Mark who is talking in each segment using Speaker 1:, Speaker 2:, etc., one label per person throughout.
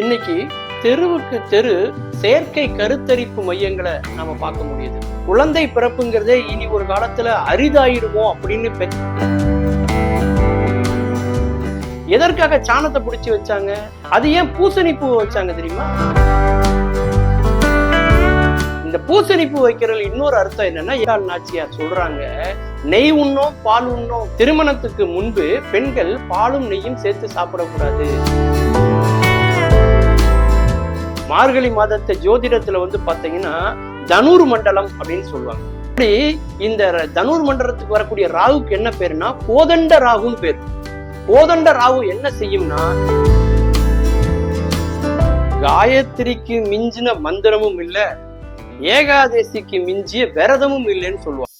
Speaker 1: இன்னைக்கு தெருவுக்கு தெரு செயற்கை கருத்தரிப்பு மையங்களை நாம பார்க்க முடியுது. குழந்தை பிறப்புங்கிறதே இனி ஒரு காலத்துல அரிதாயிடுவோம் அப்படின்னு எதற்காக சாணத்தை பிடிச்சி வச்சாங்க? அது ஏன் பூசணி பூ வச்சாங்க தெரியுமா? இந்த பூசணி பூ வைக்கிறதுல இன்னொரு அர்த்தம் என்னன்னா ஏகால் நாச்சியார் சொல்றாங்க நெய் உண்ணோ பால் உண்ணோ திருமணத்துக்கு முன்பு பெண்கள் பாலும் நெய்யும் சேர்த்து சாப்பிடக்கூடாது. மார்கழி மாதத்தை ஜோதிடத்துல வந்து பாத்தீங்கன்னா தனுர் மண்டலம் அப்படின்னு சொல்லுவாங்க. அப்படி இந்த தனூர் தனுர் மண்டலத்துக்கு வரக்கூடிய ராகுக்கு என்ன பேருனா கோதண்ட ராகுன்னு பேர். கோதண்ட ராகு என்ன செய்யும்னா காயத்ரிக்கு மிஞ்சின மந்திரமும் இல்ல ஏகாதேசிக்கு மிஞ்சிய விரதமும் இல்லைன்னு சொல்லுவாங்க.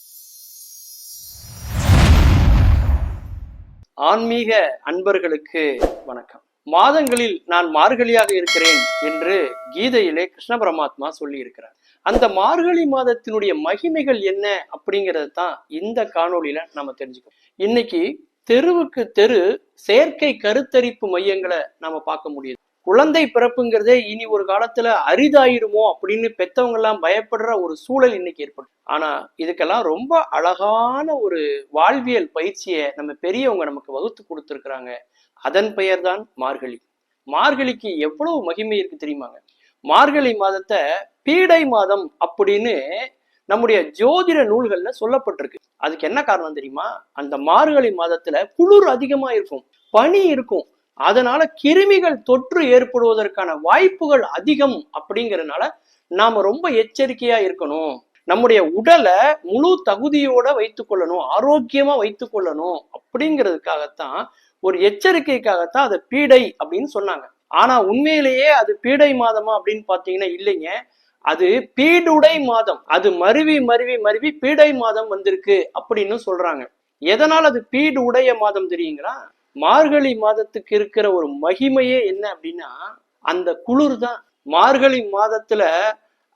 Speaker 1: ஆன்மீக அன்பர்களுக்கு வணக்கம். மாதங்களில் நான் மார்கழியாக இருக்கிறேன் என்று கீதையிலே கிருஷ்ண பரமாத்மா சொல்லி இருக்கிறார் அந்த மார்கழி மாதத்தினுடைய மகிமைகள் என்ன அப்படிங்கறது தான் இந்த காணொளியில நம்ம தெரிஞ்சுக்கணும். இன்னைக்கு தெருவுக்கு தெரு செயற்கை கருத்தரிப்பு மையங்களை நாம பார்க்க முடியுது. குழந்தை பிறப்புங்கிறதே இனி ஒரு காலத்துல அரிதாயிருமோ அப்படின்னு பெத்தவங்க எல்லாம் பயப்படுற ஒரு சூழல் இன்னைக்கு ஏற்படும் ஆனா இதுக்கெல்லாம் ரொம்ப அழகான ஒரு வாழ்வியல் பயிற்சியை நம்ம பெரியவங்க நமக்கு வகுத்து கொடுத்துருக்குறாங்க. அதன் பெயர்தான் மார்கழி. மார்கழிக்கு எவ்வளவு மகிமை இருக்கு தெரியுமாங்க? மார்கழி மாதத்தை பீடை மாதம் அப்படின்னு நம்முடைய ஜோதிட நூல்கள்ல சொல்லப்பட்டிருக்கு. அதுக்கு என்ன காரணம் தெரியுமா? அந்த மார்கழி மாதத்துல குளிர் அதிகமா இருக்கும். பனி இருக்கும். அதனால கிருமிகள் தொற்று ஏற்படுவதற்கான வாய்ப்புகள் அதிகம் அப்படிங்கறதுனால நாம ரொம்ப எச்சரிக்கையா இருக்கணும். நம்முடைய உடலை முழு தகுதியோட வைத்துக் கொள்ளணும் ஆரோக்கியமா வைத்துக் கொள்ளணும் அப்படிங்கிறதுக்காகத்தான் ஒரு எச்சரிக்கைக்காகத்தான் அதை பீடை அப்படின்னு சொன்னாங்க. ஆனா உண்மையிலேயே அது பீடை மாதமா அப்படின்னு பாத்தீங்கன்னா இல்லைங்க. அது பீடுடை மாதம். அது மருவி மருவி மருவி பீடை மாதம் வந்திருக்கு அப்படின்னு சொல்றாங்க. எதனால் அது பீடு உடைய மாதம் தெரியுங்களா? மார்கழி மாதத்துக்கு இருக்கிற ஒரு மகிமையே என்ன அப்படின்னா அந்த குளிர் தான். மார்கழி மாதத்துல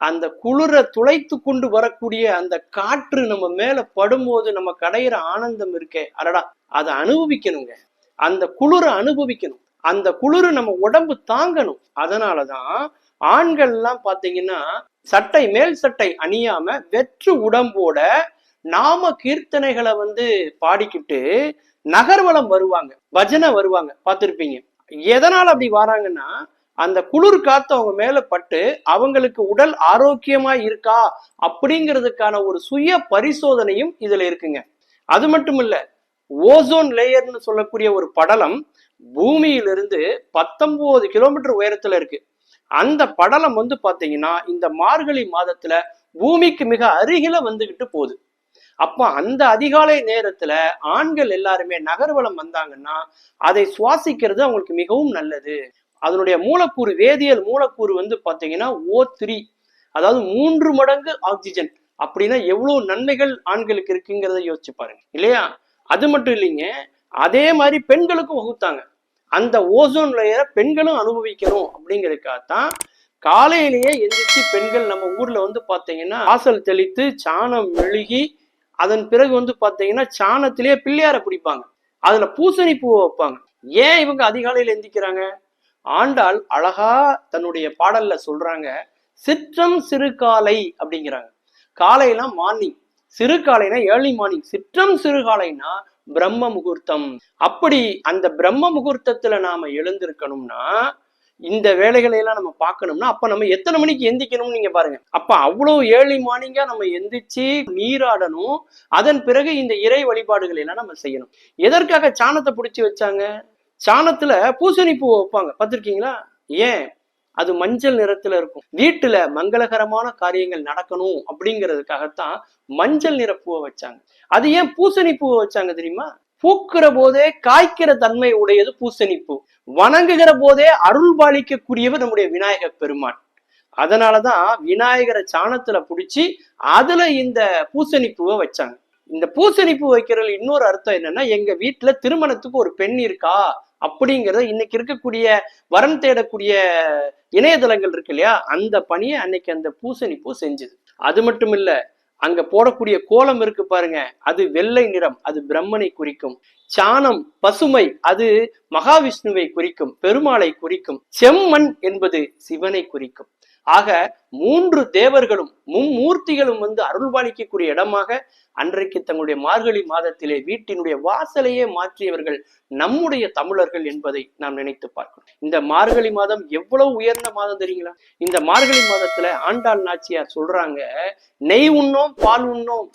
Speaker 1: அந்த குளிரை துளைத்து கொண்டு வரக்கூடிய அந்த காற்று நம்ம மேல படும்போது நம்ம கடையிற ஆனந்தம் இருக்கே. அடடா அதை அனுபவிக்கணுங்க. அந்த குளிரை அனுபவிக்கணும். அந்த குளிர் நம்ம உடம்பு தாங்கணும். அதனாலதான் ஆண்கள் எல்லாம் பாத்தீங்கன்னா சட்டை மேல் சட்டை அணியாம வெற்று உடம்போட நாம கீர்த்தனைகளை வந்து பாடிக்கிட்டு நகர்வலம் வருவாங்க. பஜனை வருவாங்க. பார்த்துருப்பீங்க. எதனால அப்படி வராங்கன்னா அந்த குளிர் காத்து அவங்க மேல பட்டு அவங்களுக்கு உடல் ஆரோக்கியமா இருக்கா அப்படிங்கிறதுக்கான ஒரு சுய பரிசோதனையும் இதுல இருக்குங்க. அது மட்டும் இல்ல ஓசோன் லேயர்னு சொல்லக்கூடிய ஒரு படலம் பூமியிலிருந்து பத்தொன்பது கிலோமீட்டர் உயரத்துல இருக்கு. அந்த படலம் வந்து பாத்தீங்கன்னா இந்த மார்கழி மாதத்துல பூமிக்கு மிக அருகில வந்துகிட்டு போகுது. அப்போ அந்த அதிகாலை நேரத்துல ஆண்கள் எல்லாருமே நகர்வலம் வந்தாங்கன்னா அதை சுவாசிக்கிறது அவங்களுக்கு மிகவும் நல்லது. அதனுடைய மூலக்கூறு வேதியியல் மூலக்கூறு வந்து பாத்தீங்கன்னா ஓ த்ரீ அதாவது மூன்று மடங்கு ஆக்சிஜன் அப்படின்னா எவ்வளவு நன்மைகள் ஆண்களுக்கு இருக்குங்கிறத யோசிச்சு பாருங்க. இல்லையா? அது மட்டும் இல்லைங்க அதே மாதிரி பெண்களுக்கும் வகுத்தாங்க. அந்த ஓசோன் லேயரை பெண்களும் அனுபவிக்கணும் அப்படிங்கிறதுக்காகத்தான் காலையிலேயே எந்திரிச்சு பெண்கள் நம்ம ஊர்ல வந்து பாத்தீங்கன்னா வாசல் தெளித்து சாணம் மெழுகி அதன் பிறகு வந்து பாத்தீங்கன்னா சாணத்திலேயே பிள்ளையாரை பிடிப்பாங்க. அதுல பூசணி பூவை வைப்பாங்க. ஏன் இவங்க அதிகாலையில எந்திக்கிறாங்க? ஆண்டாள் அழகா தன்னுடைய பாடல்ல சொல்றாங்க சிற்றம் சிறுகாலை அப்படிங்கிறாங்க. காலைனா மார்னிங் சிறுகாலைனா ஏர்லி மார்னிங் சிற்றம் சிறுகாலைனா பிரம்ம முகூர்த்தம். அப்படி அந்த பிரம்ம முகூர்த்தத்துல நாம எழுந்திருக்கணும்னா இந்த வேலைகளை எல்லாம் நம்ம பார்க்கணும்னா அப்ப நம்ம எத்தனை மணிக்கு எந்திக்கணும்னு நீங்க பாருங்க. அப்ப அவ்வளவு ஏர்லி மார்னிங்கா நம்ம எந்திரிச்சு நீராடணும். அதன் பிறகு இந்த இறை வழிபாடுகளை எல்லாம் நம்ம செய்யணும். எதற்காக சாணத்தை பிடிச்சி வச்சாங்க? சாணத்துல பூசணி பூ வைப்பாங்க. பார்த்திருக்கீங்களா? ஏன்? அது மஞ்சள் நிறத்துல இருக்கும். வீட்டுல மங்களகரமான காரியங்கள் நடக்கணும் அப்படிங்கிறதுக்காகத்தான் மஞ்சள் நிற பூவை வச்சாங்க. அது ஏன் பூசணி பூவை வச்சாங்க தெரியுமா? பூக்கிற போதே காய்க்கிற தன்மை உடையது பூசணிப்பு. வணங்குகிற போதே அருள் பாலிக்கக்கூடியவர் நம்முடைய விநாயக பெருமான். அதனாலதான் விநாயகரை சாணத்துல புடிச்சு அதுல இந்த பூசணிப்பூவை வச்சாங்க. இந்த பூசணிப்பூ வைக்கிறதுல இன்னொரு அர்த்தம் என்னன்னா எங்க வீட்டுல திருமணத்துக்கு ஒரு பெண் இருக்கா அப்படிங்கறத இன்னைக்கு இருக்கக்கூடிய வரம் தேடக்கூடிய இணையதளங்கள் இருக்கு இல்லையா? அந்த பணியை அன்னைக்கு அந்த பூசணிப்பூ செஞ்சது செஞ்சுது. அது மட்டும் இல்லை அங்க போடக்கூடிய கோலம் இருக்கு பாருங்க. அது வெள்ளை நிறம் அது பிரம்மனை குறிக்கும். சாணம் பசுமை அது மகாவிஷ்ணுவை குறிக்கும் பெருமாளை குறிக்கும். செம்மண் என்பது சிவனை குறிக்கும். ஆக மூன்று தேவர்களும் மும்மூர்த்திகளும் வந்து அருள்பாலிக்கக்கூடிய இடமாக அன்றைக்கு தங்களுடைய மார்கழி மாதத்திலே வீட்டினுடைய வாசலையே மாற்றியவர்கள் நம்முடைய தமிழர்கள் என்பதை நாம் நினைத்து பார்க்கணும் இந்த மார்கழி மாதம் எவ்வளவு உயர்ந்த மாதம் தெரியுங்களா? இந்த மார்கழி மாதத்துல ஆண்டாள் நாச்சியார் சொல்றாங்க நெய் உண்ணோம் பால் உண்ணோம்.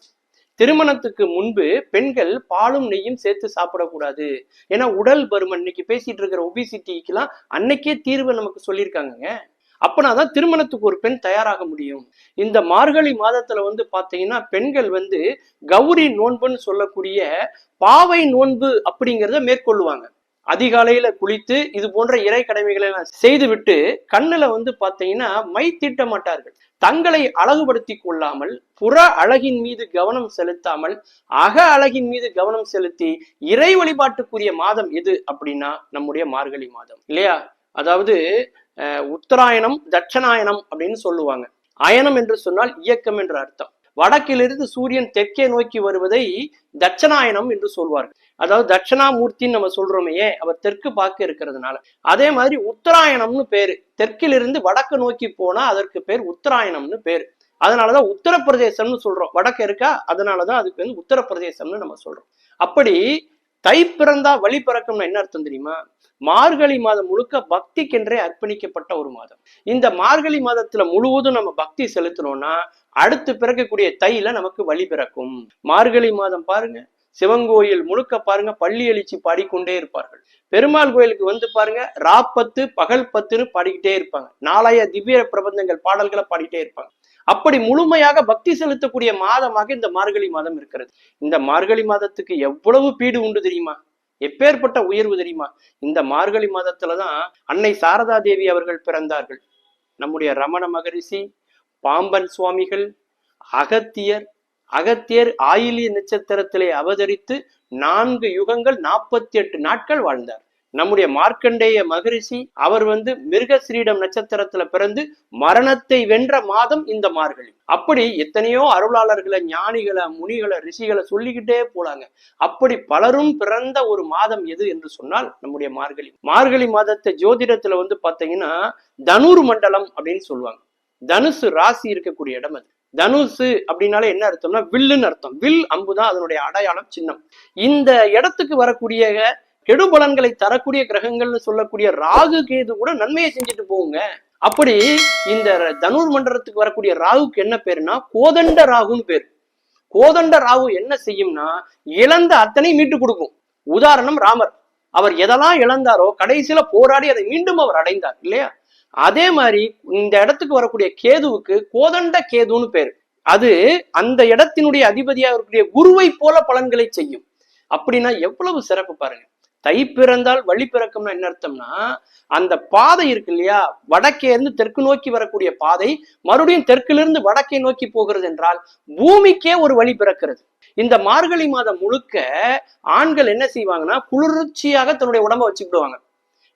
Speaker 1: திருமணத்துக்கு முன்பு பெண்கள் பாலும் நெய்யும் சேர்த்து சாப்பிடக்கூடாது. ஏன்னா உடல் பருமன் இன்னைக்கு பேசிட்டு இருக்கிற ஒபிசிட்டிக்கெல்லாம் அன்னைக்கே தீர்வு நமக்கு சொல்லியிருக்காங்க அப்பனா தான் திருமணத்துக்கு ஒரு பெண் தயாராக முடியும். இந்த மார்கழி மாதத்துல வந்து பாத்தீங்கன்னா பெண்கள் வந்து கௌரி நோன்புன்னு சொல்லக்கூடிய பாவை நோன்பு அப்படிங்கிறத மேற்கொள்ளுவாங்க. அதிகாலையில குளித்து இது போன்ற இறை கடமைகளை எல்லாம் செய்துவிட்டு கண்ணுல வந்து பாத்தீங்கன்னா மை தீட்ட மாட்டார்கள். தங்களை அழகுபடுத்தி கொள்ளாமல் புற அழகின் மீது கவனம் செலுத்தாமல் அக அழகின் மீது கவனம் செலுத்தி இறை வழிபாட்டுக்குரிய மாதம் எது அப்படின்னா நம்முடைய மார்கழி மாதம். இல்லையா? அதாவது உத்தராயணம் தட்சணாயணம் அப்படின்னு சொல்லுவாங்க. அயனம் என்று சொன்னால் இயக்கம் என்ற அர்த்தம். வடக்கிலிருந்து சூரியன் தெற்கே நோக்கி வருவதை தட்சணாயனம் என்று சொல்வார்கள். அதாவது தட்சணாமூர்த்தின்னு நம்ம சொல்றோமையே அவர் தெற்கு பார்க்க இருக்கிறதுனால. அதே மாதிரி உத்தராயணம்னு பேரு. தெற்கிலிருந்து வடக்கு நோக்கி போனா அதற்கு பேர் உத்தராயணம்னு பேரு. அதனாலதான் உத்தரப்பிரதேசம்னு சொல்றோம். வடக்கு இருக்கா? அதனாலதான் அதுக்கு வந்து உத்தரப்பிரதேசம்னு நம்ம சொல்றோம். அப்படி தை பிறந்தா வழி பிறக்கும்னு என்ன அர்த்தம் தெரியுமா? மார்கழி மாதம் முழுக்க பக்திக்கென்றே அர்ப்பணிக்கப்பட்ட ஒரு மாதம். இந்த மார்கழி மாதத்துல முழுவதும் நம்ம பக்தி செலுத்தினோம்னா அடுத்து பிறக்கக்கூடிய தையில நமக்கு வழி பிறக்கும். மார்கழி மாதம் பாருங்க. சிவங்கோயில் முழுக்க பாருங்க பள்ளி எழுச்சி பாடிக்கொண்டே இருப்பார்கள். பெருமாள் கோயிலுக்கு வந்து பாருங்க ராப்பத்து பகல் பத்துன்னு பாடிக்கிட்டே இருப்பாங்க. நாளைய திவ்ய பிரபந்தங்கள் பாடல்களை பாடிட்டே இருப்பாங்க. அப்படி முழுமையாக பக்தி செலுத்தக்கூடிய மாதமாக இந்த மார்கழி மாதம் இருக்கிறது. இந்த மார்கழி மாதத்துக்கு எவ்வளவு பீடு உண்டு தெரியுமா? எப்பேற்பட்ட உயர்வு தெரியுமா? இந்த மார்கழி மாதத்துலதான் அன்னை சாரதா தேவி அவர்கள் பிறந்தார்கள். நம்முடைய ரமண மகரிஷி பாம்பன் சுவாமிகள் அகத்தியர் அகத்தியர் ஆயிலிய நட்சத்திரத்திலே அவதரித்து நான்கு யுகங்கள் நாற்பத்தி எட்டு நாட்கள் வாழ்ந்தார். நம்முடைய மார்க்கண்டேய மகரிஷி அவர் வந்து மிருகஸ்ரீடம் நட்சத்திரத்துல பிறந்து மரணத்தை வென்ற மாதம் இந்த மார்கழி. அப்படி எத்தனையோ அருளாளர்களை ஞானிகளை முனிகளை ரிஷிகளை சொல்லிக்கிட்டே போலாங்க. அப்படி பலரும் பிறந்த ஒரு மாதம் எது என்று சொன்னால் நம்முடைய மார்கழி. மார்கழி மாதத்தை ஜோதிடத்துல வந்து பாத்தீங்கன்னா தனுர் மண்டலம் அப்படின்னு சொல்லுவாங்க. தனுசு ராசி இருக்கக்கூடிய இடம் அது. தனுசு அப்படின்னாலே என்ன அர்த்தம்னா வில்லுன்னு அர்த்தம். வில் அம்புதான் அதனுடைய அடையாளம் சின்னம். இந்த இடத்துக்கு வரக்கூடிய கெடுபலன்களை தரக்கூடிய கிரகங்கள்னு சொல்லக்கூடிய ராகு கேது கூட நன்மையை செஞ்சுட்டு போகுங்க. அப்படி இந்த தனுர் மண்டலத்துக்கு வரக்கூடிய ராகுக்கு என்ன பேருனா கோதண்ட ராகுன்னு பேர். கோதண்ட ராகு என்ன செய்யும்னா இழந்த அத்தனை மீட்டு கொடுக்கும். உதாரணம் ராமர். அவர் எதெல்லாம் இழந்தாரோ கடைசியில போராடி அதை மீண்டும் அவர் அடைந்தார் இல்லையா? அதே மாதிரி இந்த இடத்துக்கு வரக்கூடிய கேதுவுக்கு கோதண்ட கேதுன்னு பேரு. அது அந்த இடத்தினுடைய அதிபதியாக இருக்கக்கூடிய குருவை போல பலன்களை செய்யும். அப்படின்னா எவ்வளவு சிறப்பு பாருங்க. தை பிறந்தால் வழி பிறக்கும்னா என்ன அர்த்தம்னா அந்த பாதை இருக்கு இல்லையா? வடக்கே இருந்து தெற்கு நோக்கி வரக்கூடிய பாதை மறுபடியும் தெற்கிலிருந்து வடக்கே நோக்கி போகிறது என்றால் பூமிக்கே ஒரு வழி பிறக்கிறது. இந்த மார்கழி மாதம் முழுக்க ஆண்கள் என்ன செய்வாங்கன்னா குளிர்ச்சியாக தன்னுடைய உடம்ப வச்சுக்கிடுவாங்க.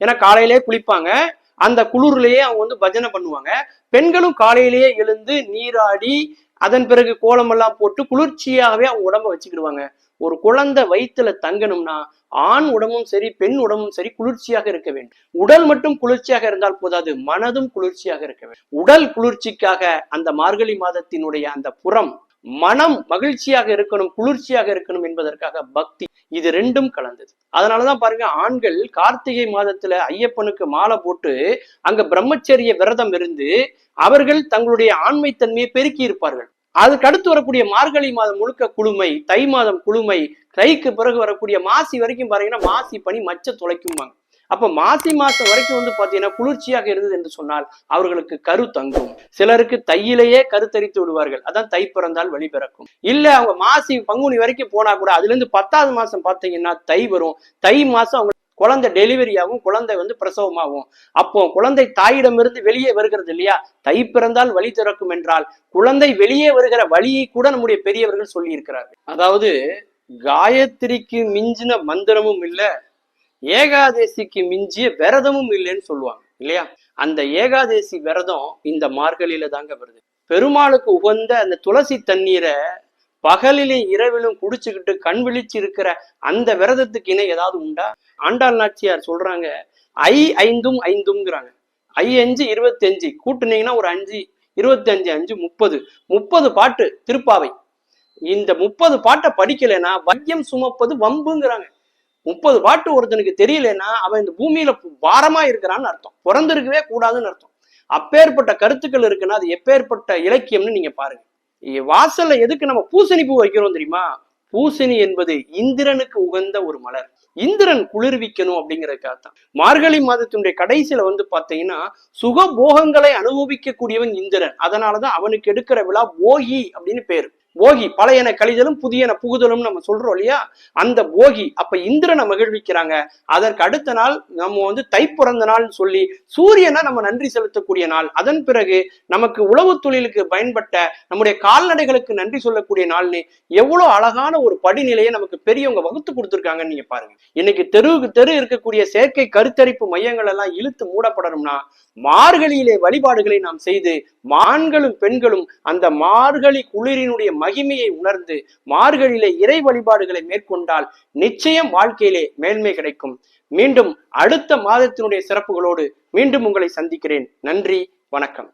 Speaker 1: ஏன்னா காலையிலே குளிப்பாங்க அந்த குளிர்லயே அவங்க வந்து பஜனை பண்ணுவாங்க. பெண்களும் காலையிலேயே எழுந்து நீராடி அதன் பிறகு கோலம் எல்லாம் போட்டு குளிர்ச்சியாகவே அவங்க உடம்ப வச்சுக்கிடுவாங்க. ஒரு குழந்தை வயிற்றுல தங்கணும்னா ஆண் உடம்பும் சரி பெண் உடம்பும் சரி குளிர்ச்சியாக இருக்க வேண்டும். உடல் மட்டும் குளிர்ச்சியாக இருந்தால் போதாது மனதும் குளிர்ச்சியாக இருக்க வேண்டும். உடல் குளிர்ச்சிக்காக அந்த மார்கழி மாதத்தினுடைய அந்த புறம் மனம் மகிழ்ச்சியாக இருக்கணும் குளிர்ச்சியாக இருக்கணும் என்பதற்காக பக்தி இது ரெண்டும் கலந்தது. அதனாலதான் பாருங்க ஆண்கள் கார்த்திகை மாதத்துல ஐயப்பனுக்கு மாலை போட்டு அங்க பிரம்மச்சரிய விரதம் இருந்து அவர்கள் தங்களுடைய ஆண்மைத்தன்மையை பெருக்கி இருப்பார்கள். அதுக்கு அடுத்து வரக்கூடிய மார்கழி மாதம் முழுக்க குளுமை தை மாதம் குளுமை தைக்கு பிறகு வரக்கூடிய மாசி வரைக்கும் பாத்தீங்கன்னா மாசி பனி மச்ச துளைக்கும்பாங்க அப்ப மாசி மாசம் வரைக்கும் வந்து பாத்தீங்கன்னா குளிர்ச்சியாக இருந்தது என்று சொன்னால் அவர்களுக்கு கரு தங்கும். சிலருக்கு தையிலேயே கருத்தரித்து விடுவார்கள். அதான் தை பிறந்தால் வழி பிறக்கும். இல்ல அவங்க மாசி பங்குனி வரைக்கும் போனா கூட அதுல இருந்து பத்தாவது மாசம் பாத்தீங்கன்னா தை வரும். தை மாசம் அவங்க குழந்தை டெலிவரி ஆகும். குழந்தை வந்து பிரசவமாகும். அப்போ குழந்தை தாயிடமிருந்து வெளியே வருகிறது இல்லையா? தை பிறந்தால் வழி திறக்கும் என்றால் குழந்தை வெளியே வருகிற வழியை கூட நம்முடைய பெரியவர்கள் சொல்லி இருக்கிறார்கள் அதாவது காயத்ரிக்கு மிஞ்சின மந்திரமும் இல்ல. ஏகாதேசிக்கு மிஞ்சிய விரதமும் இல்லைன்னு சொல்லுவாங்க இல்லையா? அந்த ஏகாதேசி விரதம் இந்த மார்கழியில தாங்க வருது. பெருமாளுக்கு உகந்த அந்த துளசி தண்ணீரை பகலிலே இரவிலும் குடிச்சுக்கிட்டு கண் விழிச்சு இருக்கிற அந்த விரதத்துக்கு இணை ஏதாவது உண்டா? ஆண்டாள் நாச்சியார் சொல்றாங்க ஐ ஐந்தும் ஐந்தும்ங்கிறாங்க. ஐ அஞ்சு இருபத்தி அஞ்சு கூட்டுனீங்கன்னா ஒரு அஞ்சு இருபத்தி அஞ்சு அஞ்சு முப்பது. முப்பது பாட்டு திருப்பாவை. இந்த முப்பது பாட்டை படிக்கலைன்னா வையம் சுமப்பது வம்புங்கிறாங்க. முப்பது பாட்டு ஒருத்தனுக்கு தெரியலன்னா அவன் இந்த பூமியில பாரமா இருக்கிறான்னு அர்த்தம். பிறந்திருக்கவே கூடாதுன்னு அர்த்தம். அப்பேற்பட்ட கருத்துக்கள் இருக்குன்னா அது எப்பேற்பட்ட இலக்கியம்னு நீங்க பாருங்க. வாசல்ல எதுக்கு நம்ம பூசணி பூ வைக்கிறோம் தெரியுமா? பூசணி என்பது இந்திரனுக்கு உகந்த ஒரு மலர். இந்திரன் குளிர்விக்கணும் அப்படிங்கறதுக்காக தான். மார்கழி மாதத்தினுடைய கடைசியில வந்து பாத்தீங்கன்னா சுக போகங்களை அனுபவிக்கக்கூடியவன் இந்திரன். அதனாலதான் அவனுக்கு எடுக்கிற விழா போகி அப்படின்னு பேரு. போகி பழையன கழிதலும் புதியன புகுதலும் நம்ம சொல்றோம் இல்லையா? அந்த போகி அப்ப இந்திரனை மகிழ்விக்கிறாங்க. அதற்கு அடுத்த நாள் நம்ம வந்து தைப்பிறந்த நாள் சொல்லி சூரியனை நம்ம நன்றி செலுத்தக்கூடிய நாள். அதன் பிறகு நமக்கு உழவு தொழிலுக்கு பயன்பட்ட நம்முடைய கால்நடைகளுக்கு நன்றி சொல்லக்கூடிய நாள்னு எவ்வளவு அழகான ஒரு படிநிலையை நமக்கு பெரியவங்க வகுத்து கொடுத்துருக்காங்கன்னு நீங்க பாருங்க. இன்னைக்கு தெருவுக்கு தெரு இருக்கக்கூடிய செயற்கை கருத்தரிப்பு மையங்கள் எல்லாம் இழுத்து மூடப்படணும்னா மார்கழியிலே வழிபாடுகளை நாம் செய்து மான்களும் பெண்களும் அந்த மார்கழி குளிரினுடைய மகிமையை உணர்ந்து மார்கழியிலே இறை வழிபாடுகளை மேற்கொண்டால் நிச்சயம் வாழ்க்கையிலே மேன்மை கிடைக்கும். மீண்டும் அடுத்த மாதத்தினுடைய சிறப்புகளோடு மீண்டும் உங்களை சந்திக்கிறேன். நன்றி வணக்கம்.